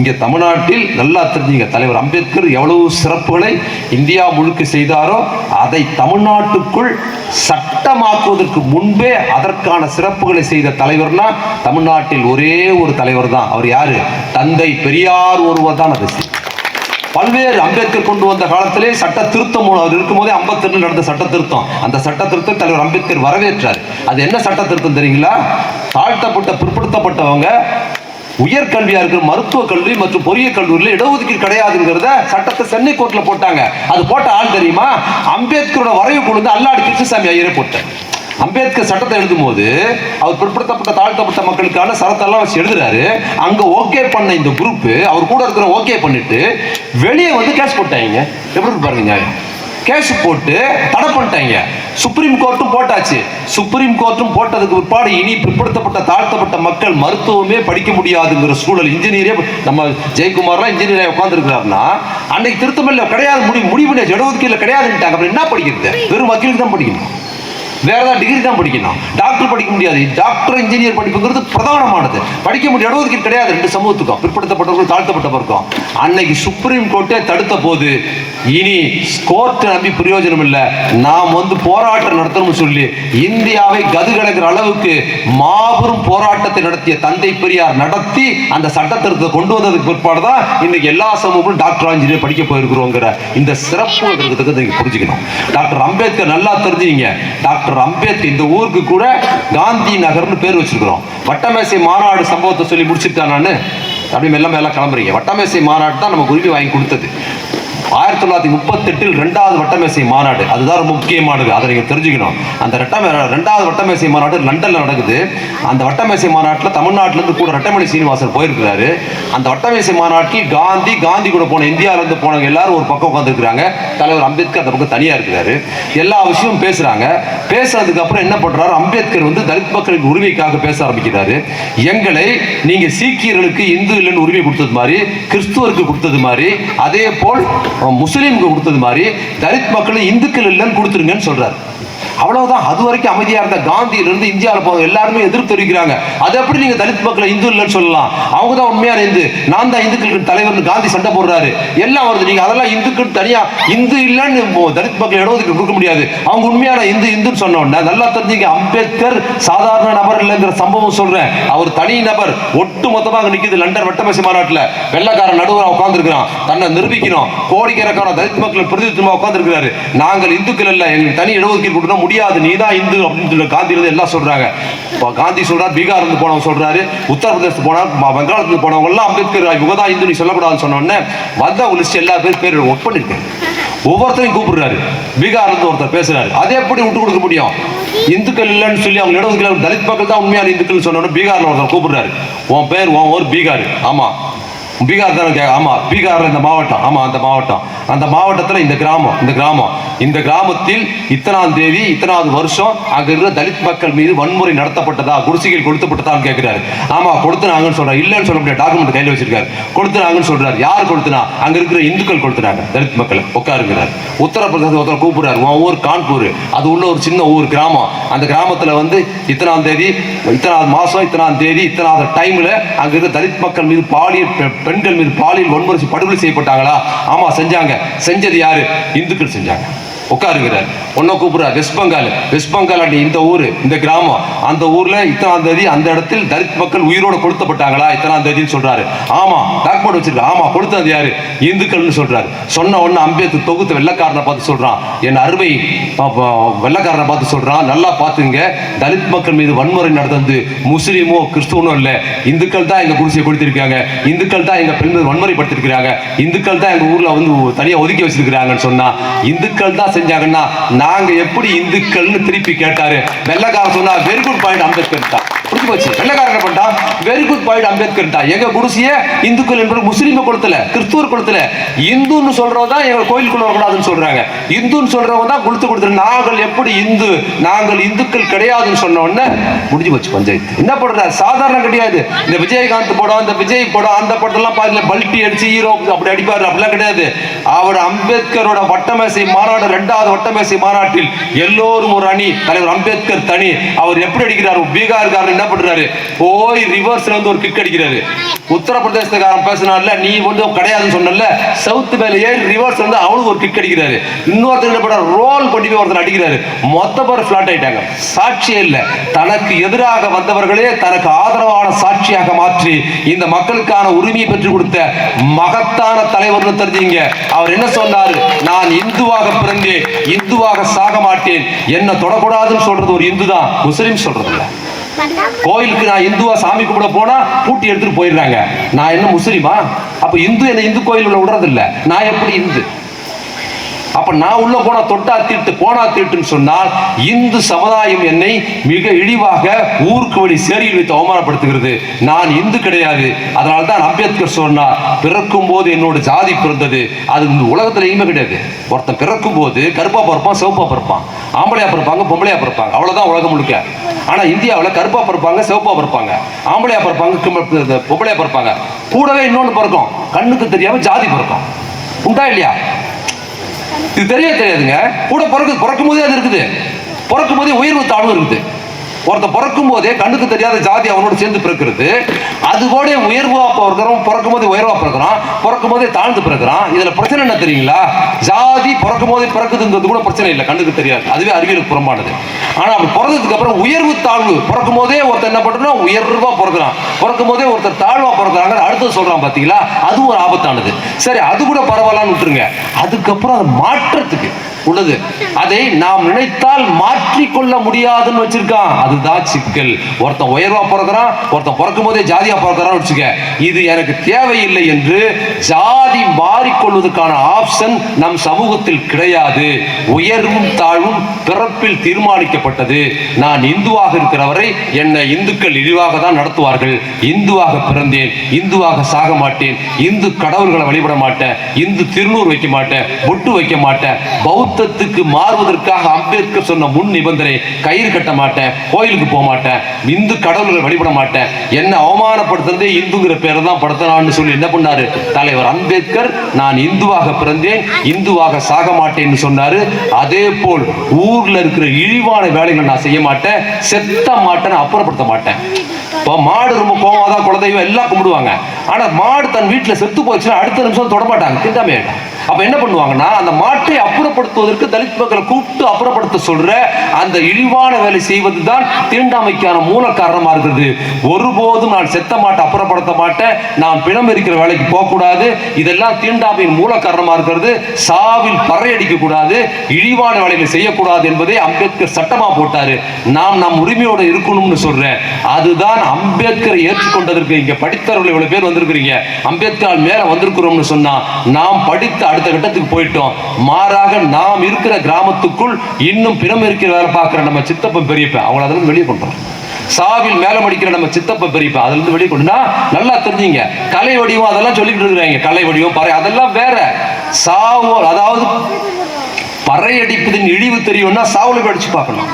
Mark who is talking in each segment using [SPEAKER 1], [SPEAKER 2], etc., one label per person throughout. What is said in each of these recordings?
[SPEAKER 1] இங்கே தமிழ்நாட்டில் நல்லா தெரிஞ்சுங்க தலைவர் அம்பேத்கர் எவ்வளவு சிறப்புகளை இந்தியா முழுக்க செய்தாரோ அதை தமிழ்நாட்டுக்குள் சட்டமாக்குவதற்கு முன்பே அதற்கான சிறப்புகளை செய்த தலைவர்னா தமிழ்நாட்டில் ஒரே ஒரு தலைவர் தான் அவர் யாரு? தந்தை பெரியார் ஒருவர் தான் அதை பல்வேறு அம்பேத்கர் கொண்டு வந்த காலத்திலே சட்ட திருத்தம் மூலம் அவர் இருக்கும்போதே ஐம்பத்தி நடந்த சட்ட திருத்தம். அந்த சட்ட திருத்தம் தலைவர் அம்பேத்கர் வரவேற்றார். அது என்ன சட்ட திருத்தம் தெரியுங்களா? தாழ்த்தப்பட்ட பிற்படுத்தப்பட்டவங்க உயர்கல்வியா இருக்கிற மருத்துவ கல்வி மற்றும் பொறியியல் கல்லூரியில் இடஒதுக்கீடு கிடையாதுங்கிறத சட்டத்தை சென்னை கோர்ட்ல போட்டாங்க. அது போட்ட ஆள் தெரியுமா? அம்பேத்கரோட வரைவு கொண்டு வந்து அல்லாடி கிருஷ்ணசாமி ஐயரே போட்டார். அம்பேத்கர் சட்டத்தை எழுதும் போது அவர் பிற்படுத்தப்பட்ட தாழ்த்தப்பட்ட மக்களுக்கான சரத்தெல்லாம் வச்சு எழுதுறாரு. அங்க ஓகே பண்ண இந்த குரூப் அவர் கூட இருக்கிற ஓகே பண்ணிட்டு வெளியே வந்து கேஸ் போட்டாங்க. எப்படி பாருங்க நியாயம்? கேஸ் போட்டு தடை பண்ணிட்டாங்க. சுப்ரீம் கோர்ட்டும் போட்டாச்சு. சுப்ரீம் கோர்ட்டும் போட்டதுக்கு பிற்பாடு இனி பிற்படுத்தப்பட்ட தாழ்த்தப்பட்ட மக்கள் மருத்துவமே படிக்க முடியாதுங்கிற சூழல் இன்ஜினியரே நம்ம ஜெயக்குமார்லாம் இன்ஜினியரே உட்காந்துருக்கிறாருன்னா அன்னைக்கு திருத்தமில்ல கிடையாது முடிவு முடிவு பண்ணியாச்சு இடஒதுக்கீடுல கிடையாதுன்ட்டாங்க அப்புறம் என்ன படிக்கிறது? வெறும் வக்கீலுக்கு தான் படிக்கணும். வேற ஏதாவது டிகிரி தான் படிக்கணும். டாக்டர் படிக்க முடியாது. டாக்டர் இன்ஜினியர் படிப்புங்கிறது பிரதானமானது. படிக்க முடியும் இடஒதுக்கீடு கிடையாது. ரெண்டு சமூகத்துக்கும். பிற்படுத்தப்பட்டவர்கள் தாழ்த்தப்பட்டவருக்கும். அன்னைக்கு சுப்ரீம் கோர்ட்டே தடுத்த போது இனி கோர்ட் நம்பி பிரயோஜனம் இல்லை நாம் வந்து போராட்டம் நடத்தணும்னு சொல்லி இந்தியாவை கதுகலக்கிற அளவுக்கு மாபெரும் போராட்டத்தை நடத்திய தந்தை பெரியார் நடத்தி அந்த சட்ட திருத்தத்தை கொண்டு வந்ததுக்கு பிற்பாடு தான் இன்னைக்கு எல்லா சமூகமும் டாக்டர் இன்ஜினியர் படிக்க போயிருக்கிறோங்கிற இந்த சிறப்பு இருக்கிறதுக்கு புரிஞ்சுக்கணும். டாக்டர் அம்பேத்கர் நல்லா தெரிஞ்சுங்க டாக்டர் அம்பேத்கர் இந்த ஊருக்கு கூட காந்தி நகர்னு பேர் வச்சிருக்கிறோம். வட்டமேசை மாநாடு சம்பவத்தை சொல்லி முடிச்சுட்டான் நான். அப்படி மெல்ல மேல கிளம்புறீங்க. வட்டமேசை மாநாடு தான் நமக்கு உரிமை வாங்கி கொடுத்தது. ஆயிரத்தி தொள்ளாயிரத்தி முப்பத்தெட்டில் ரெண்டாவது வட்டமேசை மாநாடு. அதுதான் ரொம்ப முக்கியமானது. அதை நீங்கள் தெரிஞ்சுக்கணும். அந்த ரெட்டமே ரெண்டாவது வட்டமேசை மாநாடு லண்டனில் நடக்குது. அந்த வட்டமேசை மாநாட்டில் தமிழ்நாட்டிலேருந்து கூட ரெட்டமணி சீனிவாசன் போயிருக்கிறாரு. அந்த வட்டமேசை மாநாட்டில் காந்தி காந்தி கூட போன இந்தியாவிலேருந்து போனவங்க எல்லாரும் ஒரு பக்கம் உட்காந்துருக்குறாங்க தலைவர் அம்பேத்கர் அந்த பக்கம் தனியாக இருக்கிறாரு. எல்லா விஷயமும் பேசுகிறாங்க பேசுறதுக்கு அப்புறம் என்ன பண்ணுறாரு அம்பேத்கர் வந்து தலித் மக்களின் உரிமைக்காக பேச ஆரம்பிக்கிறாரு. எங்களை நீங்கள் சீக்கியர்களுக்கு இந்து இல்லைன்னு உரிமை கொடுத்தது மாதிரி கிறிஸ்துவருக்கு கொடுத்தது மாதிரி அதே போல் முஸ்லீமுக்கு கொடுத்தது மாதிரி தலித் மக்களும் இந்துக்கள் இல்லைன்னு கொடுத்துருங்கன்னு சொல்கிறார் அவ்வளவுதான். அது வரைக்கும் அமைதியா இருந்த காந்தியிலிருந்து இந்தியாவில் போக எல்லாருமே எதிர்ப்பு தெரிவிக்கிறாங்க. அது எப்படி நீங்க தலித் மக்களை இந்து இல்லைன்னு சொல்லலாம்? அவங்க தான் உண்மையான இந்து? நான் தான் இந்துக்களுக்கு தலைவர்னு காந்தி சண்டை போடுறாரு. எல்லாம் வருது. நீங்க அதெல்லாம் இந்துக்கள் தனியா இந்து இல்லைன்னு தலித் மக்கள் இடஒதுக்கு கொடுக்க முடியாது. அவங்க உண்மையான இந்து இந்துன்னு சொன்ன நல்லா தெரிஞ்சுங்க அம்பேத்கர் சாதாரண நபர் இல்லைங்கிற சம்பவம் சொல்றேன். அவர் தனி நபர். ஒட்டு மொத்தமாக நிற்குது லண்டன் வட்டமேசை மாநாட்டில். வெள்ளக்காரன் நடுவராக உட்கார்ந்துருக்கிறான். தன்னை நிரூபிக்கணும். கோடிக்கணக்கான தலித் மக்கள் பிரதிநிதித்துவமாக உட்கார்ந்துருக்கிறாரு. நாங்கள் இந்துக்கள் இல்லை. எங்களுக்கு தனி இடஒதுக்கீடு கொடுக்கணும். முடியாது. நீ தான் இந்து அப்படின்னு சொல்லி காந்தி எல்லாம் சொல்றாங்க. இப்போ காந்தி சொல்றாரு பீகார் இருந்து போனவங்க சொல்றாரு உத்தரப்பிரதேசத்து போனால் வங்காளத்துக்கு போனவங்க எல்லாம் அம்பேத்கர் இவங்க தான் இந்து நீ சொல்லக்கூடாதுன்னு சொன்ன வந்த லிஸ்ட் எல்லா பேர் பேர் ஒர்க் பண்ணிருக்கேன் ஒவ்வொருத்தரையும் கூப்பிடுறாரு. பீகார் இருந்து ஒருத்தர் பேசுறாரு. அதை எப்படி விட்டு கொடுக்க முடியும்? இந்துக்கள் இல்லைன்னு சொல்லி அவங்க இடஒதுக்கீடு தலித் மக்கள் தான் உண்மையான இந்துக்கள் சொன்ன உடனே பீகார்ல ஒருத்தர் கூப்பிடுறாரு. உன் பேர் உன் ஊர் பீகார். ஆமா. பீகார் தானே கே ஆமா பீகார்ல இந்த மாவட்டம் ஆமா அந்த மாவட்டம். அந்த மாவட்டத்துல இந்த கிராமம் இந்த கிராமம். இந்த கிராமத்தில் இத்தனாம் தேதி இத்தனாவது வருஷம் அங்கே இருக்கிற தலித் மக்கள் மீது வன்முறை நடத்தப்பட்டதா குடிசைகள் கொடுத்தப்பட்டதான்னு கேட்கிறாரு ஆமா கொடுத்துனாங்கன்னு சொல்றாரு. இல்லைன்னு சொல்ல முடியாது. டாக்குமெண்ட் கையில வச்சிருக்காரு. கொடுத்துனாங்கன்னு சொல்றாரு. யார் கொடுத்தனா அங்க இருக்கிற இந்துக்கள் கொடுத்துனாங்க தலித் மக்கள். உட்காருங்கிறார். உத்தரப்பிரதேச ஒருத்தர் கூப்பிடுறாரு. உன் ஊர் கான்பூர். அது உள்ள ஒரு சின்ன ஊர் கிராமம். அந்த கிராமத்துல வந்து இத்தனாம் தேதி இத்தனாவது மாசம் இத்தனாம் தேதி இத்தனாவது டைம்ல அங்க இருக்கிற தலித் மக்கள் மீது பாலியல் பெண்கள் மீது பாலியல் வன்முறை படுகொலை செய்யப்பட்டாங்களா? ஆமா செஞ்சாங்க. செஞ்சது யாரு? இந்துக்கள் செஞ்சாங்க. உட்காருகிறார். ஒன்றை கூப்பிடுறார். வெஸ்ட் பெங்கால். வெஸ்ட் பெங்கால் அடி இந்த ஊர் இந்த கிராமம். அந்த ஊரில் இத்தனாம் தேதி அந்த இடத்தில் தலித் மக்கள் உயிரோட கொளுத்தப்பட்டாங்களா? இத்தனாம் தேதின்னு சொல்கிறாரு ஆமாம் டாக்குமெண்ட் வச்சிருக்க ஆமா கொடுத்தது யார்? இந்துக்கள்னு சொல்கிறாரு சொன்ன உடனே அம்பேத்கர் தொகுத்த வெள்ளக்காரனை பார்த்து சொல்கிறான் என் அருமை வெள்ளக்காரனை பார்த்து சொல்கிறான் நல்லா பார்த்துங்க தலித் மக்கள் மீது வன்முறை நடந்தது. முஸ்லீமோ கிறிஸ்துவனோ இல்லை. இந்துக்கள் தான் எங்கள் குடிசையை கொடுத்திருக்காங்க இந்துக்கள் தான் எங்கள் பெண் மீது வன்முறைப்படுத்திருக்கிறாங்க. இந்துக்கள் தான் எங்கள் ஊரில் வந்து தனியாக ஒதுக்கி வச்சிருக்கிறாங்கன்னு சொன்னால் இந்துக்கள் தான் செஞ்சாங்கன்னா நாங்க எப்படி இந்துக்கள்னு திருப்பி கேட்டாரு. வெள்ளக்கார சொன்னா வெரி குட் பாயிண்ட் அம்பேத்கர் தான் புரிஞ்சு போச்சு. வெள்ளக்காரன் என்ன வெரி குட் பாயிண்ட் அம்பேத்கர் தான். எங்க குடிசிய இந்துக்கள் என்பது முஸ்லீமை கொடுத்தல கிறிஸ்துவர் கொடுத்தல இந்துன்னு சொல்றவங்க தான் எங்க கோயிலுக்குள்ள வரக்கூடாதுன்னு சொல்றாங்க. இந்துன்னு சொல்றவங்க தான் கொடுத்து கொடுத்துரு. நாங்கள் எப்படி இந்து நாங்கள் இந்துக்கள் கிடையாதுன்னு சொன்ன உடனே முடிஞ்சு போச்சு பஞ்சாயத்து. என்ன பண்றாரு சாதாரண கிடையாது இந்த விஜயகாந்த் படம் இந்த விஜய் படம் அந்த படத்தெல்லாம் பாருங்க. பல்ட்டி அடிச்சு ஹீரோ அப்படி அடிப்பாரு. அப்படிலாம் கிடையாது. அவர் அம்பேத்கரோட வட்டமேசை மாநாடு ரெண்டாவது வட்டமேசை மாநாட்டில் எல்லோரும் ஒரு அணி. தலைவர் அம்பேத்கர் தனி. அவர் எப்படி அடிக்கிறார்? பீகார்காரன் என்ன பண்றாரு போய் ரிவர்ஸ்ல வந்து ஒரு கிக் அடிக்கிறாரு. உத்தரப்பிரதேசத்துக்காரன் பேசினால நீ வந்து கிடையாதுன்னு சொன்னல சவுத் மேல ஏறி ரிவர்ஸ் வந்து அவனுக்கு ஒரு கிக் அடிக்கிறாரு. இன்னொருத்தர் என்ன ரோல் பண்ணி போய் ஒருத்தர் அடிக்கிறாரு. மொத்த பேர் ஃபிளாட் ஆயிட்டாங்க. சாட்சியே இல்ல. தனக்கு எதிராக வந்தவர்களே தனக்கு ஆதரவான சாட்சியாக மாற்றி இந்த மக்களுக்கான உரிமையை பெற்றுக் கொடுத்த மகத்தான தலைவர்னு தெரிஞ்சீங்க. அவர் என்ன சொன்னாரு? நான் இந்துவாக பிறந்தேன் இந்துவாக சாக மாட்டேன். என்ன தொடக்கூடாதுன்னு சொல்றது ஒரு இந்து தான் முஸ்லீம் சொல்றது கோயிலுக்கு நான் இந்துவா சாமி கும்பிட போனா பூட்டி எடுத்துட்டு போயிடுறாங்க. நான் என்ன முஸ்லிமா? அப்ப இந்து என்ன இந்து கோயில் உள்ள விடுறது இல்ல நான் எப்படி இந்து? அப்ப நான் உள்ள போனா தொட்டா தீட்டு போனா தீட்டுன்னு சொன்னால் இந்து சமுதாயம் என்னை மிக இழிவாக ஊருக்கு வழி சேரியில் வைத்து அவமானப்படுத்துகிறது. நான் இந்து கிடையாது. அதனால தான் அம்பேத்கர் சொன்னார் பிறக்கும் போது என்னோட ஜாதி பிறந்தது. அது இந்த உலகத்துல எங்கேயுமே கிடையாது. ஒருத்தன் பிறக்கும் போது கருப்பா பிறப்பான் சிவப்பா பிறப்பான். ஆம்பளையா பிறப்பாங்க பொம்பளையா பிறப்பாங்க. அவ்வளவுதான் உலகம் முழுக்க. ஆனா இந்தியாவில் கருப்பா பிறப்பாங்க சிவப்பா பிறப்பாங்க. ஆம்பளையா பிறப்பாங்க பொம்பளையா பிறப்பாங்க. கூடவே இன்னொன்று பிறக்கும். கண்ணுக்கு தெரியாம ஜாதி பிறக்கும். உண்டா இல்லையா? இது தெரிய தெரியாதுங்க. கூட பிறகு பிறக்கும் போதே அது இருக்குது. பிறக்கும் போதே உயர்வு தாழ்வு இருக்குது. ஒருத்தன் பிறக்கும் போதே கண்ணுக்கு தெரியாத ஜாதி அவனோட சேர்ந்து பிறக்கிறது. அது கூட உயர்வா பிறக்கிறோம் பிறக்கும் போதே உயர்வா பிறக்கிறான். பிறக்கும் போதே தாழ்ந்து பிறக்கிறான். இதுல பிரச்சனை என்ன தெரியுங்களா? ஜாதி பிறக்கும் போதே பிறக்குதுங்கிறது கூட பிரச்சனை இல்லை. கண்ணுக்கு தெரியாது. அதுவே அறிவியலுக்கு புறம்பானது. ஆனா அப்படி பிறந்ததுக்கு அப்புறம் உயர்வு தாழ்வு. பிறக்கும் போதே ஒருத்தர் என்ன பண்றான் உயர்வா பிறக்கிறான். பிறக்கும் போதே ஒருத்தர் தாழ்வா பிறக்கிறாங்க. அடுத்து சொல்றான் பாத்தீங்களா? அதுவும் ஒரு ஆபத்தானது. சரி அது கூட பரவாயில்லன்னு விட்டுருங்க. அதுக்கப்புறம் அதை மாற்றத்துக்கு உள்ளது. அதை நாம் நினைத்தால் மாற்றிக்கொள்ள முடியாதுன்னு வச்சிருக்கான். அதுதான் சிக்கல். ஒருத்தன் உயர்வா பிறக்கிறான் ஒருத்தன் பிறக்கும் போதே ஜாதியா பிறக்கிறான்னு வச்சுக்க. இது எனக்கு தேவையில்லை என்று ஜாதி மாறிக்கொள்வதற்கான ஆப்ஷன் நம் சமூகத்தில் கிடையாது. உயர்வும் தாழ்வும் பிறப்பில் தீர்மானிக்கப்பட்டது. நான் இந்துவாக இருக்கிறவரை என்னை இந்துக்கள் இழிவாக தான் நடத்துவார்கள். இந்துவாக பிறந்தேன் இந்துவாக சாக மாட்டேன் இந்து கடவுள்களை வழிபட மாட்டேன் இந்து திருநூறு வைக்க மாட்டேன் பொட்டு வைக்க மாட்டேன் பௌத்தத்துக்கு மாறுவதற்காக அம்பேத்கர் சொன்ன முன் நிபந்தனை கயிறு கட்ட மாட்டேன் கோயிலுக்கு போக மாட்டேன் இந்து கடவுள்களை வழிபட மாட்டேன் என்ன அவமானப்படுத்துறதே இந்துங்கிற பேரை தான் படுத்தலாம்னு சொல்லி என்ன பண்ணாரு? தலைவர் அம்பேத்கர் நான் இந்துவாக பிறந்தேன் இந்துவாக சாக மாட்டேன்னு சொன்னாரு. அதே போல் ஊர்ல இருக்கிற இழிவான வேலைகளை நான் செய்ய மாட்டேன் செத்த மாட்டேன்னு அப்புறப்படுத்த மாட்டேன். இப்போ மாடு ரொம்ப கோவமா தான் குலதெய்வம் எல்லாம் கும்பிடுவாங்க. ஆனா மாடு தன் வீட்டுல செத்து போச்சுன்னா அடுத்த நிமிஷம் தொடமாட்டாங்க மாட்டாங்க. அப்ப என்ன பண்ணுவாங்கன்னா அந்த மாட்டை அப்புறப்படுத்துவதற்கு தலித் மக்களை கூப்பிட்டு அப்புறப்படுத்த சொல்ற அந்த இழிவான வேலை செய்வது தான் தீண்டாமைக்கான மூல காரணமா இருக்கிறது ஒருபோதும் நான் செத்த மாட்டை அப்புறப்படுத்த மாட்டேன் நான் பிணம் இருக்கிற வேலைக்கு போகக்கூடாது. இதெல்லாம் தீண்டாமையின் மூல காரணமா இருக்கிறது. சாவில் பறையடிக்க கூடாது இழிவான வேலைகளை செய்யக்கூடாது என்பதை அம்பேத்கர் சட்டமா போட்டாரு. நாம் நம் உரிமையோட இருக்கணும்னு சொல்றேன் அதுதான் அம்பேத்கரை ஏற்றுக்கொண்டதற்கு இங்க படித்தவர்கள் இவ்வளவு பேர் வந்திருக்கிறீங்க. அம்பேத்கர் மேல வந்திருக்கிறோம்னு சொன்னா நாம் படித்து அடுத்த கட்டத்துக்கு போயிட்டோம். மாறாக நாம் இருக்கிற கிராமத்துக்குள் இன்னும் பிணம் இருக்கிற வேலை பார்க்கிற நம்ம சித்தப்பன் பெரியப்பன் அவங்கள அதிலிருந்து வெளியே கொண்டு வரோம். சாவில் மேலே மடிக்கிற நம்ம சித்தப்ப பெரியப்பா அதுல இருந்து வெளியே கொண்டுனா நல்லா தெரிஞ்சுங்க. கலை வடிவம் அதெல்லாம் சொல்லிக்கிட்டு இருக்கிறாங்க. கலை வடிவம் பறை அதெல்லாம் வேற. சாவு அதாவது பறை அடிப்பதின் இழிவு தெரியும்னா சாவுல அடிச்சு பார்க்கணும்.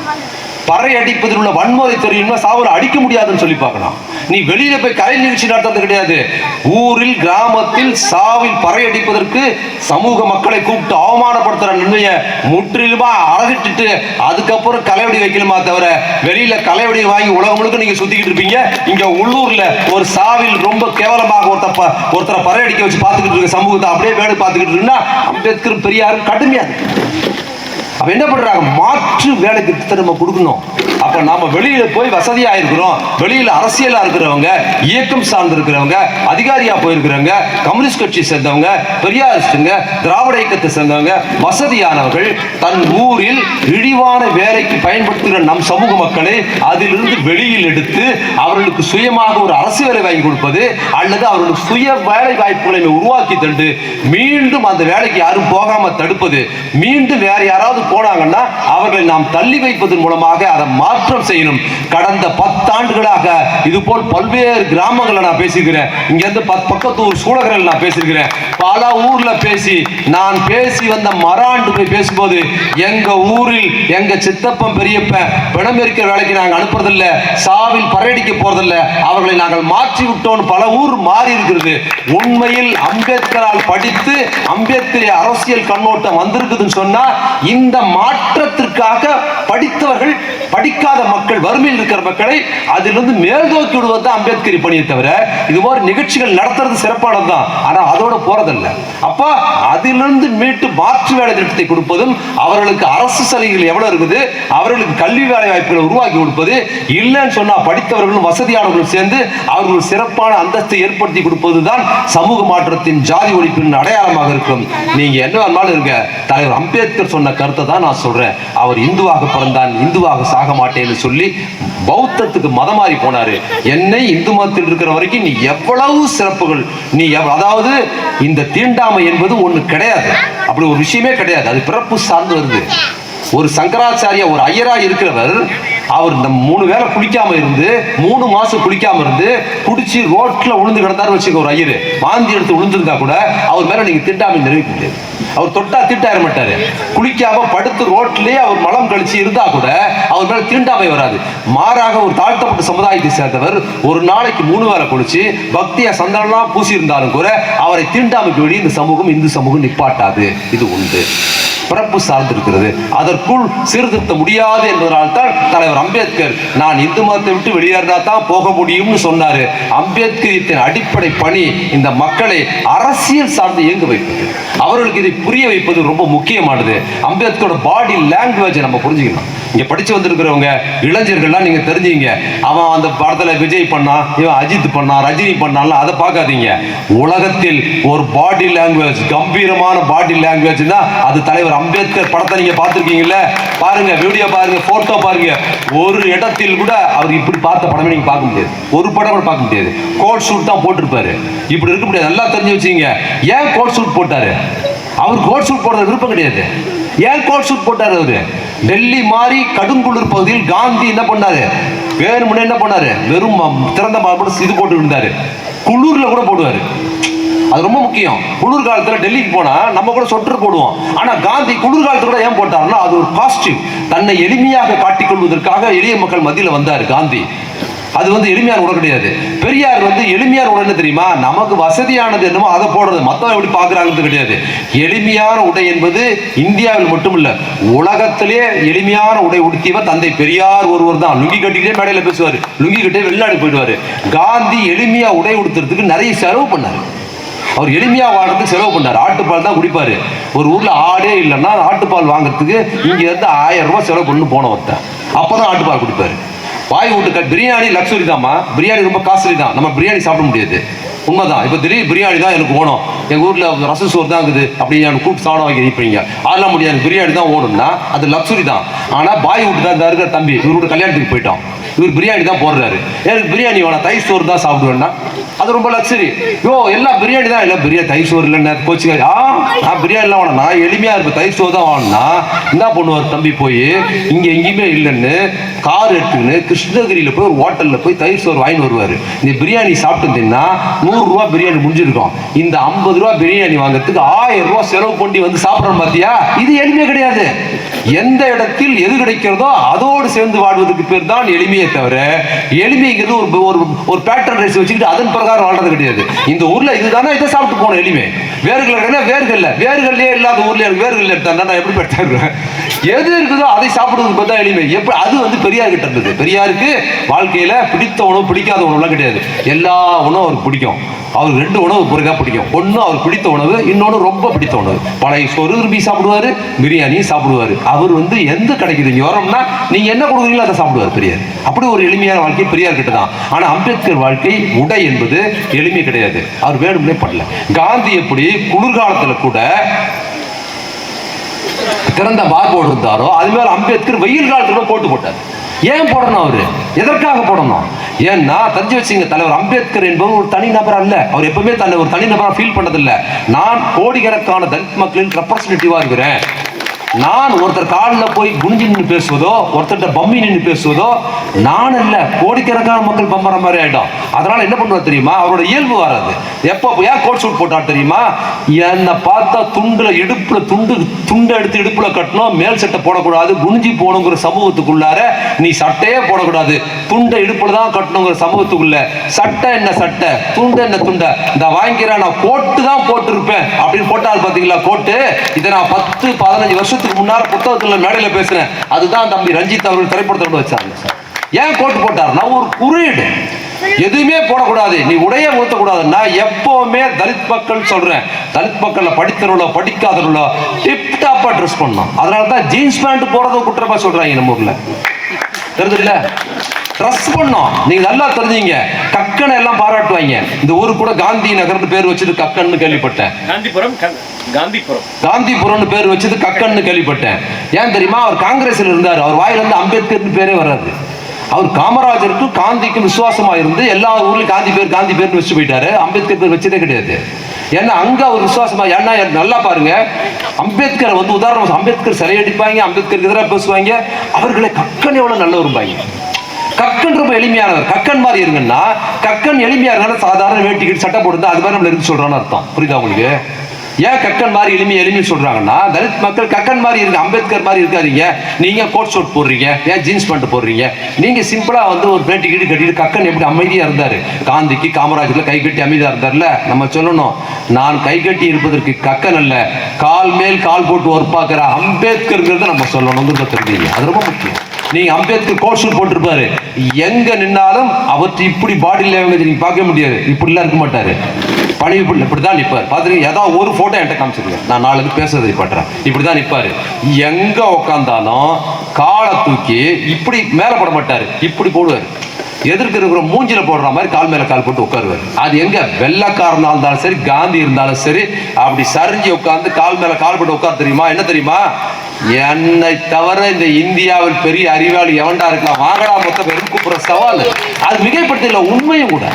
[SPEAKER 1] பறை அடிப்பதில் உள்ள வன்முறை தெரியும்னா சாவுல அடிக்க முடியாதுன்னு சொல்லி பார்க்கலாம் நீ வெளியில போய் கலை நிகழ்ச்சி நடத்துறது கிடையாது. ஊரில் கிராமத்தில் சாவில் பறை அடிப்பதற்கு சமூக மக்களை கூப்பிட்டு அவமானப்படுத்துற நன்மையை முற்றிலுமா அறகிட்டுட்டு அதுக்கப்புறம் கலைவடி வைக்கணுமா தவிர வெளியில கலைவடி வாங்கி உலகம் முழுக்க நீங்க சுத்திக்கிட்டு இருப்பீங்க. இங்க உள்ளூர்ல ஒரு சாவில் ரொம்ப கேவலமாக ஒருத்த ப- ஒருத்தரை பறை அடிக்க வச்சு பார்த்துக்கிட்டு இருக்க சமூகத்தை அப்படியே வேலை பார்த்துக்கிட்டு இருந்தா அம்பேத்கர் பெரியாரும் கடுமையா இருக்கு அப்ப என்ன பண்றாங்க? மாற்று வேலைக்கு திட்டம் நம்ம கொடுக்கணும். அப்ப நாம வெளியில போய் வசதியா இருக்கிறோம். வெளியில அரசியலா இருக்கிறவங்க இயக்கம் சார்ந்து இருக்கிறவங்க அதிகாரியா போயிருக்கிறவங்க கம்யூனிஸ்ட் கட்சி சேர்ந்தவங்க பெரியாரிஸ்டுங்க திராவிட இயக்கத்தை சேர்ந்தவங்க வசதியானவர்கள் தன் ஊரில் இழிவான வேலைக்கு பயன்படுத்துகிற நம் சமூக மக்களை அதிலிருந்து வெளியில் எடுத்து அவர்களுக்கு சுயமாக ஒரு அரசு வேலை வாங்கி கொடுப்பது அல்லது அவர்களுக்கு சுய வேலை வாய்ப்புகளை உருவாக்கி தந்து மீண்டும் அந்த வேலைக்கு யாரும் போகாம தடுப்பது மீண்டும் வேற யாராவது போனாங்கன்னா அவர்களை நாம் தள்ளி வைப்பதன் மூலமாக அதை மாற்றம் செய்யணும். கடந்த பத்தாண்டுகளாக இது போல் பல்வேறு கிராமங்களை நான் பேசியிருக்கிறேன். இங்கேருந்து பத் பக்கத்து ஊர் சூழகர்கள் நான் பேசியிருக்கிறேன். பல ஊர்ல பேசி நான் பேசி வந்த மராண்டு போய் பேசும்போது எங்க ஊரில் எங்க சித்தப்பன் பெரியப்ப பிணம் இருக்கிற வேலைக்கு நாங்க அனுப்புறதில்ல சாவில் பறையடிக்க போறதில்ல அவர்களை நாங்கள் மாற்றி விட்டோம் பல ஊர் மாறி இருக்கிறது. உண்மையில் அம்பேத்கரால் படித்து அம்பேத்கரிய அரசியல் கண்ணோட்டம் வந்திருக்குதுன்னு சொன்னா இந்த மாற்றத்திற்காக படித்தவர்கள் படிக்க படிக்காத மக்கள் வறுமையில் இருக்கிற மக்களை அதிலிருந்து மேல்தோக்கி விடுவது தான் அம்பேத்கர் பணியை தவிர இது மாதிரி நிகழ்ச்சிகள் நடத்துறது சிறப்பானது தான். ஆனா அதோட போறதில்லை. அப்போ அதிலிருந்து மீட்டு மாற்று வேலை திட்டத்தை கொடுப்பதும் அவர்களுக்கு அரசு சலுகைகள் எவ்வளவு இருக்குது அவர்களுக்கு கல்வி வேலை வாய்ப்புகளை உருவாக்கி கொடுப்பது இல்லைன்னு சொன்னா படித்தவர்களும் வசதியானவர்களும் சேர்ந்து அவர்கள் சிறப்பான அந்தஸ்தை ஏற்படுத்தி கொடுப்பது தான் சமூக மாற்றத்தின் ஜாதி ஒழிப்பின் அடையாளமாக இருக்கும். நீங்க என்ன வேணாலும் இருங்க. தலைவர் அம்பேத்கர் சொன்ன கருத்தை தான் நான் சொல்றேன். அவர் இந்துவாக பிறந்தான் இந்துவாக சாக மாட்டேன்னு சொல்லி பௌத்தத்துக்கு மதம் மாறி போனாரு. என்னை இந்து மதத்தில் இருக்கிற வரைக்கும் நீ எவ்வளவு சிறப்புகள் நீ அதாவது இந்த தீண்டாமை என்பது ஒண்ணு கிடையாது. அப்படி ஒரு விஷயமே கிடையாது. அது பிறப்பு சார்ந்து வருது. ஒரு சங்கராச்சாரியா ஒரு ஐயரா இருக்கிறவர் அவர் இந்த மூணு வேளை குளிக்காம இருந்து மூணு மாசம் குளிக்காம இருந்து குடிச்சு ரோட்ல உளுந்து கிடந்தாரு வச்சுக்க ஒரு ஐயர். வாந்தி எடுத்து விழுந்திருந்தா கூட அவர் மேல நீங்க திட்டாமை நிறைவேற்ற முடியாது அவர் தொட்டா திட்டாயிர மாட்டாரு. குளிக்காம படுத்து ரோட்லயே அவர் மலம் கழிச்சு இருந்தா கூட அவர் மேல தீண்டாமை வராது. மாறாக ஒரு தாழ்த்தப்பட்ட சமுதாயத்தை சேர்ந்தவர் ஒரு நாளைக்கு மூணு வேளை குளிச்சு பக்தியா சந்தனம்லாம் பூசி இருந்தாலும் கூட அவரை தீண்டாமைக்கு வெளியே இந்த சமூகம் இந்து சமூகம் நிப்பாட்டாது. இது உண்டு. பிறப்பு சார்ந்திருக்கிறது. அதற்குள் சீர்திருத்த முடியாது என்பதனால் தான் தலைவர் அம்பேத்கர் நான் இந்து மதத்தை விட்டு வெளியேறினா தான் போக முடியும்னு சொன்னாரு. அம்பேத்கரியத்தின் அடிப்படை பணி இந்த மக்களை அரசியல் சார்ந்து இயங்க வைப்பது. அவர்களுக்கு இதை புரிய வைப்பது ரொம்ப முக்கியமானது. அம்பேத்கரோட பாடி லாங்குவேஜை நம்ம புரிஞ்சுக்கணும். இங்க படிச்சு வந்திருக்கிறவங்க இளைஞர்கள்லாம் நீங்க தெரிஞ்சுங்க. அவன் அந்த படத்துல விஜய் பண்ணா இவன் அஜித் பண்ணா ரஜினி பண்ணான்ல அதை பார்க்காதீங்க. உலகத்தில் ஒரு பாடி லாங்குவேஜ் கம்பீரமான பாடி லாங்குவேஜ் தான் அது தலைவர் அம்பேத்கர் படத்தை நீங்க பார்த்துருக்கீங்கல்ல? பாருங்க வீடியோ பாருங்க போட்டோ பாருங்க. ஒரு இடத்தில் கூட அவர் இப்படி பார்த்த படமே நீங்க பார்க்க முடியாது. ஒரு படம் கூட பார்க்க முடியாது. கோட் ஷூட் தான் போட்டிருப்பாரு. இப்படி இருக்க முடியாது. நல்லா தெரிஞ்சு வச்சுங்க ஏன் கோட் ஷூட் போட்டாரு? அவர் கோட் ஷூட் போடுறது விருப்பம் கிடையாது. ஏன் கோட் ஷூட் போட்டாரு அவரு? டெல்லி மாதிரி கடுங்குளிர் பகுதியில் காந்தி என்ன பண்ணாரு? வேணும்னே என்ன பண்ணாரு? வெறும் திறந்த திறந்த கூட இது போட்டு விழுந்தாரு. குளூரில் கூட போடுவாரு. அது ரொம்ப முக்கியம். குளிர்காலத்தில் டெல்லிக்கு போனால் நம்ம கூட சொட்டர் போடுவோம். ஆனால் காந்தி குளிர்காலத்தில் கூட ஏன் போட்டாருன்னா அது ஒரு பாசிட்டிவ் தன்னை எளிமையாக காட்டிக் கொள்வதற்காக எளிய மக்கள் மத்தியில் வந்தார் காந்தி. அது வந்து எளிமையான உடை கிடையாது. பெரியார் வந்து எளிமையான உடல் என்ன தெரியுமா? நமக்கு வசதியானது என்னமோ அதை போடுறது. மொத்தம் எப்படி பார்க்குறாங்கிறது கிடையாது. எளிமையான உடை என்பது இந்தியாவில் மட்டுமில்ல உலகத்திலே எளிமையான உடை உடுத்தியவர் தந்தை பெரியார் ஒருவர் தான். லுங்கி கட்டிக்கிட்டே மேடையில் பேசுவார். லுங்கி கட்டே வெளிநாடு போயிடுவாரு. காந்தி எளிமையாக உடை உடுத்துறதுக்கு நிறைய செலவு பண்ணார். அவர் எளிமையாக வாழ்றதுக்கு செலவு பண்ணார் ஆட்டுப்பால் தான் குடிப்பார். ஒரு ஊரில் ஆடே இல்லைன்னா ஆட்டுப்பால் வாங்குறதுக்கு இங்கேருந்து ஆயிரம் ரூபாய் செலவு பண்ணு போன ஒருத்தன். அப்பதான் ஆட்டுப்பால் குடிப்பார். வாய் வீட்டுக்க பிரியாணி லக்ஸுரி தாம்மா பிரியாணி ரொம்ப காஸ்ட்லி தான். நம்ம பிரியாணி சாப்பிட முடியாது. உண்மைதான். இப்போ திடீர் பிரியாணி தான் எனக்கு ஓணும். எங்கள் ஊரில் ரசம் சோறு தான் இருக்குது. அப்படி எனக்கு கூப்பிட்டு சாப்பிட வாங்கி நிற்பீங்க அதெல்லாம் முடியாது. பிரியாணி தான் ஓடும்னா அது லக்ஸுரி தான். ஆனால் பாய் வீட்டு தான் இருக்கிற தம்பி. இவரோட கல்யாணத்துக்கு போயிட்டோம் இவர் பிரியாணி தான் போடுறாரு. எனக்கு பிரியாணி வேணாம் தை சோறு தான் சாப்பிடுவேன்னா? அது ரொம்ப லக்ஸரி யோ எல்லாம் பிரியாணி தான். இல்லை பிரியாணி தயிர் சோறு இல்லைன்னு கோச்சிங்க ஆ நான் பிரியாணிலாம் வேணாம் நான் எளிமையாக இருப்பேன் தயிர் சோறு தான் வாங்கினா என்ன பண்ணுவார் தம்பி போய்? இங்கே எங்கேயுமே இல்லைன்னு கார் எடுத்துக்கின்னு கிருஷ்ணகிரியில் போய் ஒரு ஹோட்டலில் போய் தயிர் சோறு வாங்கின்னு வருவார். இந்த பிரியாணி சாப்பிட்டுருந்தீங்கன்னா நூறுரூவா பிரியாணி முடிஞ்சிருக்கும். இந்த ஐம்பது ரூபா பிரியாணி வாங்குறதுக்கு ஆயிரம் ரூபா செலவு பண்ணி வந்து சாப்பிட்றோம் பார்த்தியா? இது எளிமை கிடையாது. எந்த இடத்தில் எது கிடைக்கிறதோ அதோடு சேர்ந்து வாழ்வதற்கு பேர் தான் எளிமையை தவிர எளிமைங்கிறது ஒரு ஒரு ஒரு பேட்டர்ன் ரைஸ் வச்சுக்கிட்டு அதன் பிரகாரம் வாழ்றது கிடையாது. இந்த ஊரில் இதுதானே? இதை சாப்பிட்டு போகணும் எளிமை. வேர்கள் கிடையாது வேர்கள் வேர்கள்லேயே இல்லாத ஊர்லேயே எனக்கு வேர்கள் எடுத்தா நான் எப்படி பெற்றாருவேன் எது இருக்குதோ அதை சாப்பிடுவதுக்கு பார்த்தா எளிமை. எப்படி அது வந்து பெரிய பெரியார் கிட்ட இருந்தது. பெரியாருக்கு வாழ்க்கையில பிடித்த உணவு பிடிக்காத உணவுலாம் கிடையாது. எல்லா உணவும் அவருக்கு பிடிக்கும். அவருக்கு ரெண்டு உணவு பொறுக்கா பிடிக்கும். ஒண்ணு அவருக்கு பிடித்த உணவு இன்னொன்னு ரொம்ப பிடித்த உணவு. பழைய சொரு விரும்பி சாப்பிடுவாரு பிரியாணியும் சாப்பிடுவாரு. அவர் வந்து எந்த கிடைக்குது? இங்க வரோம்னா நீங்க என்ன கொடுக்குறீங்களோ அதை சாப்பிடுவார் பெரியார். அப்படி ஒரு எளிமையான வாழ்க்கை பெரியார் கிட்ட தான். ஆனா அம்பேத்கர் வாழ்க்கை உடை என்பது எளிமை கிடையாது. அவர் வேணும்னே பண்ணல. காந்தி எப்படி குளிர்காலத்துல கூட திறந்த பார்போடு இருந்தாரோ அது மேல அம்பேத்கர் வெயில் காலத்துல கூட போட்டு போட்டார். ஏன் போடணும் அவரு? எதற்காக போடணும்? ஏன்னா தெரிஞ்சு வச்சுங்க தலைவர் அம்பேத்கர் என்பவர் ஒரு தனி நபர் அல்ல. அவர் எப்பவுமே தன்னை ஒரு தனி நபராக ஃபீல் பண்ணதில்ல. நான் கோடிக்கணக்கான தலித் மக்களின் ரெப்ரசன்டேட்டிவா இருக்கிறேன். நான் ஒருத்தர் காலில் போய் குனிஞ்சு நின்று பேசுவதோ ஒருத்தர்கிட்ட பம்மி நின்று பேசுவதோ நான் இல்லை கோடிக்கணக்கான மக்கள் பம்பற மாதிரி ஆகிடும் அதனால என்ன பண்ணுவார் தெரியுமா? அவரோட இயல்பு வராது. எப்போ ஏன் கோட் சூட் போட்டான் தெரியுமா? என்னை பார்த்தா துண்டுல இடுப்புல துண்டு துண்டை எடுத்து இடுப்புல கட்டணும் மேல் சட்டை போடக்கூடாது குனிஞ்சி போகணுங்கிற சமூகத்துக்குள்ளார நீ சட்டையே போடக்கூடாது. துண்டை இடுப்புல தான் கட்டணுங்கிற சமூகத்துக்குள்ள. சட்டை என்ன சட்டை? துண்டு என்ன துண்டை? இந்த வாங்கிக்கிறேன் நான் கோட்டு தான் போட்டிருப்பேன். அப்படின்னு போட்டால் பார்த்தீங்களா கோட்டு இதை நான் பத்து பதினஞ்சு வருஷத்துக்கு முன்னால் புத்தகத்தில் மேடையில் பேசுகிறேன் அதுதான் தம்பி ரஞ்சித் அவர்கள் திரைப்படத்தோடு வச்சாங்க சார். ஏன் கோட்டு போட்டார்? நான் ஒரு குறியீடு. எதுவுமே போடக்கூடாது. நீ உடைய ஊத்தக்கூடாதுன்னா எப்பவுமே தலித் மக்கள் சொல்றேன். தலித் மக்கள்ல படித்தவர்களோ படிக்காதவர்களோ டிப் டாப்பா ட்ரெஸ் பண்ணணும். அதனால தான் ஜீன்ஸ் பேண்ட் போறதோ குற்றமா சொல்றாங்க நம்ம ஊர்ல. தெரிஞ்சுல ட்ரெஸ் பண்ணோம் நீங்க நல்லா தெரிஞ்சீங்க. கக்கனை எல்லாம் பாராட்டுவாங்க. இந்த ஊரு கூட காந்தி நகர்னு பேர் வச்சது கக்கன்னு கேள்விப்பட்டேன்.
[SPEAKER 2] காந்திபுரம் காந்திபுரம்.
[SPEAKER 1] காந்திபுரம்னு பேர் வச்சது கக்கன்னு கேள்விப்பட்டேன். ஏன் தெரியுமா? அவர் காங்கிரஸ்ல இருந்தார். அவர் வாயில இருந்து அம்பேத்கர்னு பேரே வராது. அவர் காமராஜருக்கும் காந்திக்கும் விசுவாசமா இருந்து எல்லா ஊர்லயும் காந்தி பேர் காந்தி பேர்னு வச்சு போயிட்டாரு. அம்பேத்கர் பேர் வச்சதே கிடையாது. ஏன்னா அங்க அவர் விசுவாசமா ஏன்னா நல்லா பாருங்க. அம்பேத்கர் வந்து உதாரணம் அம்பேத்கர் சிலையடிப்பாங்க அம்பேத்கருக்கு எதிராக பேசுவாங்க. அவர்களை கக்கன் எவ்வளவு நல்லவரும்பாங்க. கக்கன் ரொம்ப எளிமையானவர். கக்கன் மாதிரி இருங்கன்னா கக்கன் எளிமையா இருந்தாலும் சாதாரண வேட்டிக்கிட்டு சட்டை போட்டு அது மாதிரி நம்மள இருந்து சொல்றான்னு அர்த்தம். புரியுதா உங்களுக்கு? ஏன் கக்கன் மாதிரி எளிமையை எளிமை சொல்றாங்கன்னா தலித் மக்கள் கக்கன் மாதிரி இருக்கு அம்பேத்கர் மாதிரி இருக்காதீங்க. நீங்க கோட் ஷூட் போடுறீங்க ஏன் ஜீன்ஸ் பேண்ட் போடுறீங்க? நீங்க சிம்பிளா வந்து ஒரு பேட்டி கீடு கட்டிட்டு கக்கன் எப்படி அமைதியா இருந்தாரு? காந்திக்கு காமராஜர்ல கை கட்டி அமைதியா இருந்தார்ல? நம்ம சொல்லணும் நான் கை கட்டி இருப்பதற்கு கக்கன் அல்ல கால் மேல் கால் போட்டு ஒர்ப்பாக்குற அம்பேத்கர்ங்கிறத நம்ம சொல்லணும் தெரிஞ்சீங்க அது ரொம்ப முக்கியம். நீங்க அம்பேத்கர் கோட் ஷூட் போட்டிருப்பாரு. எங்க நின்னாலும் அவற்றை இப்படி பாடி பாடியில் நீங்க பார்க்க முடியாது. இப்படிலாம் இருக்க மாட்டாரு. பணிவு இப்படி தான் நிற்பார் பாத்துருங்க ஏதாவது ஒரு ஃபோட்டோ என்கிட்ட காமிச்சிருக்கேன் நான் நாளைக்கு பேசுறது இப்படி தான் நிற்பார் எங்கே உக்காந்தாலும் காலை தூக்கி இப்படி மேலே போட மாட்டார். இப்படி போடுவார். எதிர்க்க இருக்கிற மூஞ்சில போடுற மாதிரி கால் மேல கால் போட்டு உட்காருவார். அது எங்க? வெள்ளக்காரனா இருந்தாலும் சரி காந்தி இருந்தாலும் சரி அப்படி சரிஞ்சு உட்கார்ந்து கால் மேல கால் போட்டு உட்கார் தெரியுமா? என்ன தெரியுமா? என்னை தவிர இந்த இந்தியாவில் பெரிய அறிவாளி எவன்டா இருக்கலாம் வாங்கடா மொத்த பேரும் கூப்பிடுற சவால். அது மிகைப்படுத்த உண்மையும் கூட.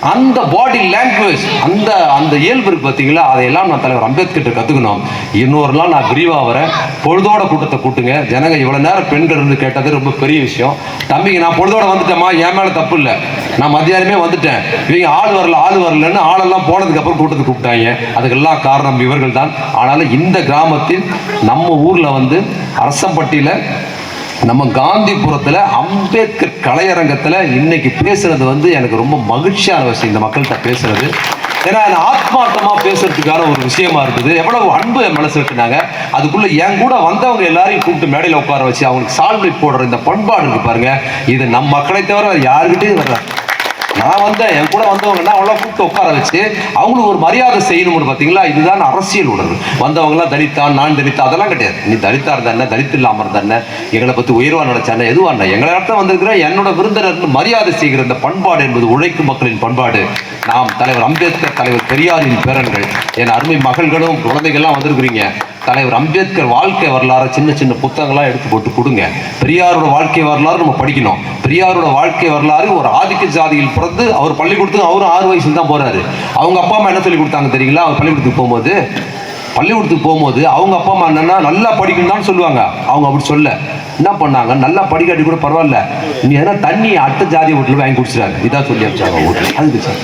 [SPEAKER 1] அந்த பாடி லாங்குவேஜ் அந்த அந்த இயல்பு இருக்கு பார்த்தீங்களா? அதையெல்லாம் நான் தலைவர் அம்பேத்கர் கற்றுக்கணும் இன்னொரு நாள் நான் விரிவாக வரேன். பொழுதோட கூட்டத்தை கூட்டுங்க. ஜனங்க இவ்வளோ நேரம் பெண்கள் இருந்து கேட்டது ரொம்ப பெரிய விஷயம். தம்பிங்க நான் பொழுதோட வந்துட்டேம்மா. என் மேலே தப்பு இல்லை. நான் மத்தியானமே வந்துட்டேன். இவங்க ஆள் வரல ஆள் வரலன்னு ஆளெல்லாம் போனதுக்கு அப்புறம் கூட்டத்துக்கு கூப்பிட்டாங்க. அதுக்கெல்லாம் காரணம் இவர்கள் தான் ஆனாலும் இந்த கிராமத்தில் நம்ம ஊரில் வந்து அரசம்பட்டியில் நம்ம காந்திபுரத்தில் அம்பேத்கர் கலையரங்கத்தில் இன்னைக்கு பேசுறது வந்து எனக்கு ரொம்ப மகிழ்ச்சியான விஷயம். இந்த மக்கள்கிட்ட பேசுறது. ஏன்னா என்ன ஆத்மார்த்தமா பேசுறதுக்கான ஒரு விஷயமா இருந்தது எவ்வளவு அன்பு என் மனசு இருக்குனாங்க. அதுக்குள்ள என் கூட வந்தவங்க எல்லாரையும் கூப்பிட்டு மேடையில் உட்கார வச்சு அவங்களுக்கு சால்வை போடுற இந்த பண்பாடு இருக்கு பாருங்க. இது நம் மக்களை தவிர யாருக்கிட்டையும் நான் வந்தேன். என் கூட வந்தவங்கன்னா அவ்வளோ கூப்பிட்டு உட்கார வச்சு அவங்களுக்கு ஒரு மரியாதை செய்யணும்னு பார்த்தீங்களா? இதுதான் அரசியல் உணர்வு. வந்தவங்களாம் தலித்தா நான் தலித்தா அதெல்லாம் கிடையாது. நீ தலித்தா இருந்தானே தலித் இல்லாமல் இருந்தானே எங்களை பற்றி உயர்வா நினைச்சானே எதுவா இருந்தா? எங்களை இடத்துல வந்திருக்கிற என்னோட விருந்தினர் மரியாதை செய்கிற இந்த பண்பாடு என்பது உழைக்கும் மக்களின் பண்பாடு. நாம் தலைவர் அம்பேத்கர் தலைவர் பெரியாரின் பேரன்கள் என் அருமை மகள்களும் குழந்தைகள்லாம் வந்திருக்கிறீங்க. தலைவர் அம்பேத்கர் வாழ்க்கை வரலாறு சின்ன சின்ன புத்தகங்களாக எடுத்து போட்டு கொடுங்க. பெரியாரோட வாழ்க்கை வரலாறு நம்ம படிக்கணும். பெரியாரோட வாழ்க்கை வரலாறு ஒரு ஆதிக்க ஜாதியில் பிறந்து அவர் பள்ளிக்கூடத்துக்கு அவரும் ஆறு வயசுல தான் போறாரு. அவங்க அப்பா அம்மா என்ன சொல்லி கொடுத்தாங்க தெரியுங்களா? அவர் பள்ளிக்கூடத்துக்கு போகும்போது பள்ளிக்கூடத்துக்கு போகும்போது அவங்க அப்பா அம்மா என்னன்னா நல்லா படிக்கணும் தான் சொல்லுவாங்க. அவங்க அப்படி சொல்ல. என்ன பண்ணாங்க? நல்லா படிக்காட்டி கூட பரவாயில்ல. நீ எதனா தண்ணி அடுத்த ஜாதி வீட்டில் வாங்கி குடிச்சிடாங்க இதான் சொல்லி அமிச்சாங்க வீட்டில். அதுக்கு சார்.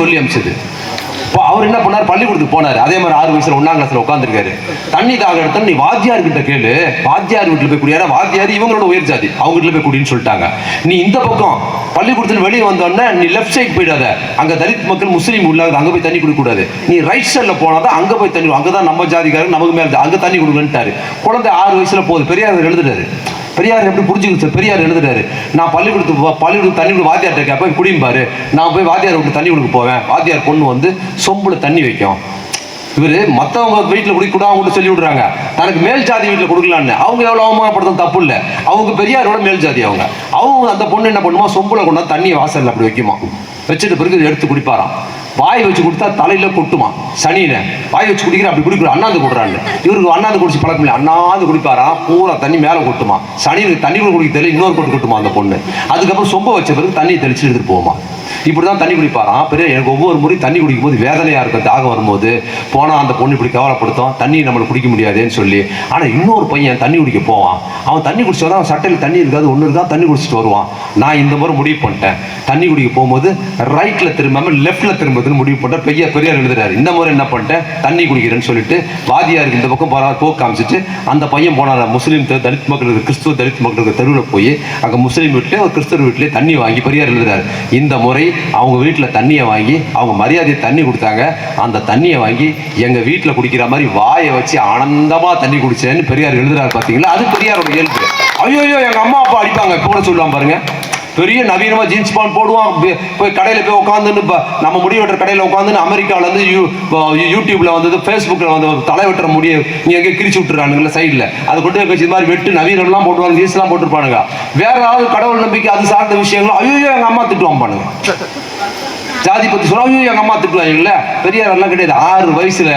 [SPEAKER 1] சொல்லி அமிச்சது அவர் என்ன பண்ணார்? பள்ளிக்கூடத்துக்கு போனார். அதே மாதிரி ஆறு வயசுல ஒன்னாம் கிளாஸ்ல உட்காந்துருக்காரு தண்ணி தாக எடுத்தா நீ வாத்தியார் கிட்ட கேளு. வாத்தியார் வீட்டுல போய் குடியாரா? வாத்தியார் இவங்களோட உயர் ஜாதி. அவங்க வீட்டுல போய் குடின்னு சொல்லிட்டாங்க. நீ இந்த பக்கம் பள்ளிக்கூடத்துல வெளியே வந்தோடனே நீ லெஃப்ட் சைட் போயிடாத. அங்க தலித் மக்கள் முஸ்லீம் உள்ளாங்க அங்க போய் தண்ணி குடிக்க கூடாது நீ ரைட் சைட்ல போனாதான் அங்க போய் தண்ணி அங்கதான் நம்ம ஜாதிக்காரங்க நமக்கு மேல அங்க தண்ணி கொடுங்கன்ட்டாரு. குழந்தை ஆறு வயசுல போகுது. பெரியார் எழுதுறாரு. பெரியார் எப்படி புரிஞ்சுக்கிச்சு பெரியார் எழுதுறாரு. நான் பள்ளிக்கூடத்துக்கு பள்ளிக்கூடத்து தண்ணி கொடுக்க வாத்தியார்ட்ட கேட்பேன் குடிம்பாரு. நான் போய் வாத்தியார் விட்டு தண்ணி கொடுக்க போவேன். வாத்தியார் பொண்ணு வந்து சொம்புல தண்ணி வைக்கும். இவர் மற்றவங்க வீட்டில் குடிக்க கூட அவங்க சொல்லி விடுறாங்க. தனக்கு மேல் ஜாதி வீட்டில் கொடுக்கலான்னு. அவங்க எவ்வளோ அவமானப்படுத்தும் தப்பு இல்லை. அவங்க பெரியாரோட மேல் ஜாதி அவங்க. அவங்க அந்த பொண்ணு என்ன பண்ணுமா? சொம்புல கொண்டா தண்ணி வாசலில் அப்படி வைக்குமா. வச்சுட்டு பிறகு எடுத்து குடிப்பாராம். வாய் வச்சு கொடுத்தா தலையில கொட்டுமா? சனியில வாய் வச்சு குடிக்கிற அப்படி குடிக்கிற அண்ணாந்து கொடுறான்னு இவருக்கு அண்ணாந்து குடிச்சு பழக்கம் இல்லை. அண்ணாந்து குடிப்பாரா? பூரா தண்ணி மேல கொட்டுமா? சனியில் தண்ணி குடிக்க தெரியல இன்னொரு கொட்டு கொட்டுமா அந்த பொண்ணு? அதுக்கப்புறம் சொம்ப வச்ச பிறகு தண்ணியை தெளிச்சு எடுத்துட்டு போமா இப்படி தான் தண்ணி குடிப்பாராம். பெரிய எனக்கு ஒவ்வொரு முறையும் தண்ணி குடிக்கும் போது வேதனையாக இருக்கும். தாகம் வரும்போது போனால் அந்த பொண்ணு இப்படி கவலைப்படுத்தும். தண்ணி நம்மளை குடிக்க முடியாதுன்னு சொல்லி. ஆனால் இன்னொரு பையன் தண்ணி குடிக்க போவான். அவன் தண்ணி குடிச்சு அவன் சட்டையில் தண்ணி இருக்காது ஒன்று இருக்கா தண்ணி குடிச்சிட்டு வருவான். நான் இந்த முறை முடிவு பண்ணிட்டேன். தண்ணி குடிக்க போகும்போது ரைட்டில் திரும்பாமல் லெஃப்ட்டில் திரும்புறதுன்னு முடிவு பண்ணிட்டேன். பெரிய பெரியார் எழுதுறாரு இந்த முறை என்ன பண்ணிட்டேன்? தண்ணி குடிக்கிறேன்னு சொல்லிட்டு வாதியாருக்கு இந்த பக்கம் போகிற போக்கு காமிச்சிட்டு அந்த பையன் போனார் முஸ்லீம் தலித் மக்களுக்கு கிறிஸ்துவ தலித் மக்களுக்கு தெருவில் போய் அங்கே முஸ்லீம் வீட்டிலே ஒரு கிறிஸ்தவர் வீட்டிலே தண்ணி வாங்கி பெரியார் எழுதுறாரு. இந்த முறை அவங்க வீட்டில் தண்ணியை வாங்கி அவங்க மரியாதை தண்ணி கொடுத்தாங்க. அந்த தண்ணியை வாங்கி எங்கள் வீட்டில் குடிக்கிற மாதிரி வாயை வச்சு ஆனந்தமாக தண்ணி குடிச்சேன்னு பெரியார் எழுதுறாரு பார்த்தீங்களா அது பெரியாரோட இயல்பு. ஐயோ எங்கள் அம்மா அப்பா அடிப்பாங்க. இப்போ கூட சொல்லுவான் பாருங்க. பெரிய நவீனமாக ஜீன்ஸ் பேண்ட் போடுவான். போய் கடையில் போய் உட்காந்துன்னு இப்போ நம்ம முடி வெட்டுற கடையில் உட்காந்துன்னு அமெரிக்காவிலேருந்து யூ யூடியூப்பில் வந்தது ஃபேஸ்புக்கில் வந்து தலை வெட்டுற முடிய நீ எங்கே கிரிச்சு விட்டுறானுங்கள சைடில் அது கொண்டு போய் வச்சு இது மாதிரி வெட்டு நவீனம்லாம் போட்டுவாங்க ஜீன்ஸ்லாம் போட்டுருப்பானுங்க. வேற ஏதாவது கடவுள் நம்பிக்கை அது சார்ந்த விஷயங்களும் ஐயோ எங்கள் அம்மா திட்டுவான் பானுங்க ஜாதி பத்தி சொல்ல எங்கள் எங்க அம்மா திட்டுவாங்கல்ல பெரியார் எல்லாம் கிடையாது. ஆறு வயசுல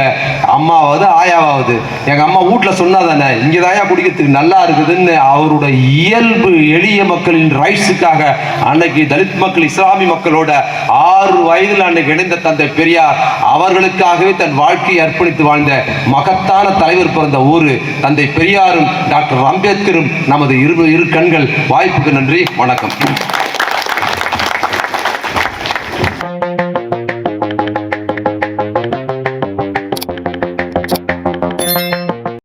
[SPEAKER 1] அம்மாவாவது ஆயாவாவது. எங்க அம்மா வீட்டுல சொன்னா தானே இங்க தாயா குடிக்கிறதுக்கு நல்லா இருக்குதுன்னு அவரோட இயல்பு எளிய மக்களின் ரைட்ஸுக்காக அன்னைக்கு தலித் மக்கள் இஸ்லாமிய மக்களோட ஆறு வயதுல அன்னைக்கு இணைந்த தந்தை பெரியார் அவர்களுக்காகவே தன் வாழ்க்கையை அர்ப்பணித்து வாழ்ந்த மகத்தான தலைவர் பிறந்த ஊரு தந்தை பெரியாரும் டாக்டர் அம்பேத்கரும் நமது இரு இரு கண்கள். வாய்ப்புக்கு நன்றி வணக்கம்.